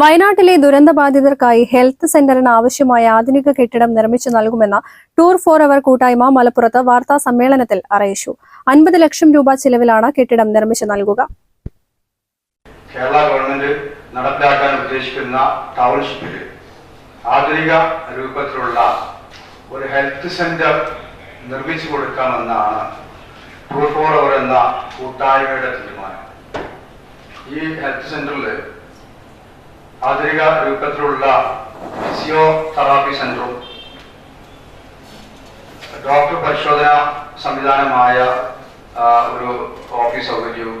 വയനാട്ടിലെ ദുരന്തബാധിതർക്കായി ഹെൽത്ത് സെന്ററിന് ആവശ്യമായ ആധുനിക കെട്ടിടം നിർമ്മിച്ചു നൽകുമെന്ന ടൂർ ഫോർ അവർ കൂട്ടായ്മ മലപ്പുറത്ത് വാർത്താ സമ്മേളനത്തിൽ അറിയിച്ചു. അൻപത് ലക്ഷം രൂപ ചിലവിലാണ് കെട്ടിടം നിർമ്മിച്ചു നൽകുക. കേരള ഗവൺമെന്റ് നടപ്പിലാക്കാൻ ഉദ്ദേശിക്കുന്ന ടൗൺഷിപ്പിൽ ആധുനിക രൂപത്തിലുള്ള ഒരു ഹെൽത്ത് സെന്റർ നിർമ്മിച്ചു കൊടുക്കാമെന്നാണ് ടൂർ ഫോർ അവർ എന്ന കൂട്ടായ്മയുടെ തീരുമാനം. ഈ ഹെൽത്ത് സെന്ററിൽ ആധുനിക രൂപത്തിലുള്ള ഫിസിയോ തെറാപ്പി സെന്ററും ഡോക്ടർ പരിശോധന സംവിധാനമായ ഒരു ഓഫീസ് സൗകര്യവും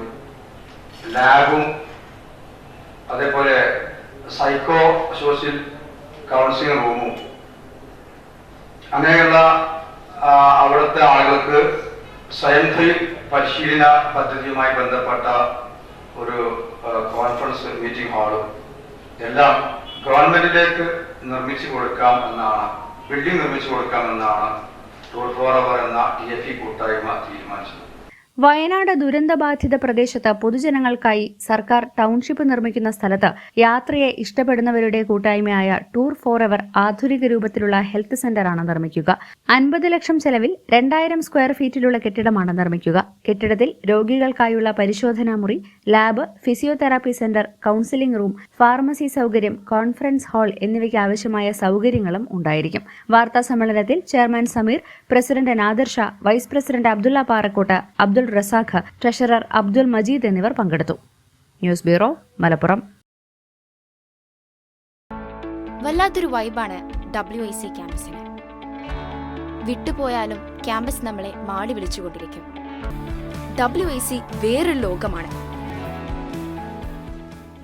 ലാബും അതേപോലെ സൈക്കോ സോഷ്യൽ കൗൺസിലിംഗ് റൂമും. അങ്ങനെയുള്ള അവിടുത്തെ ആളുകൾക്ക് സ്വയം തൊഴിൽ പരിശീലന പദ്ധതിയുമായി ബന്ധപ്പെട്ട ഒരു കോൺഫറൻസ് മീറ്റിംഗ് ഹാളും എല്ലാം ഗവൺമെന്റിലേക്ക് നിർമ്മിച്ചു കൊടുക്കാം എന്നാണ് ബിൽഡിംഗ് നിർമ്മിച്ചു കൊടുക്കാം എന്നാണ് ടൂൾ ഫോർ അവർ എന്ന ടി എഫ് ഇ കൂട്ടായ്മ തീരുമാനിച്ചത്. വയനാട് ദുരന്തബാധിത പ്രദേശത്ത് പൊതുജനങ്ങൾക്കായി സർക്കാർ ടൗൺഷിപ്പ് നിർമ്മിക്കുന്ന സ്ഥലത്ത് യാത്രയെ ഇഷ്ടപ്പെടുന്നവരുടെ കൂട്ടായ്മയായ ടൂർ ഫോർ എവർ ആധുനിക രൂപത്തിലുള്ള ഹെൽത്ത് സെന്ററാണ് നിർമ്മിക്കുക. അൻപത് ലക്ഷം ചെലവിൽ രണ്ടായിരം സ്ക്വയർ ഫീറ്റിലുള്ള കെട്ടിടമാണ് നിർമ്മിക്കുക. കെട്ടിടത്തിൽ രോഗികൾക്കായുള്ള പരിശോധനാ മുറി lab physiotherapy centre counselling room pharmacy സൗകര്യം കോൺഫറൻസ് ഹാൾ എന്നിവയ്ക്ക് ആവശ്യമായ സൗകര്യങ്ങളും ഉണ്ടായിരിക്കും. വാർത്താ സമ്മേളനത്തിൽ chairman Sameer president Nadir vice president Abdulla Parakkot Abdul Razak treasurer Abdul Majeed എന്നിവർ പങ്കെടുത്തു. News bureau Malappuram. വല്ലാത്തൊരു വൈബാണ് ഡബ്ല്യു ഐ സി ക്യാമ്പസിന്. വിട്ടുപോയാലും ക്യാമ്പസ് നമ്മളെ മാടി വിളിച്ചുകൊണ്ടിരിക്കും. ഡബ്ല്യു ഐ സി വേറൊരു ലോകമാണ്.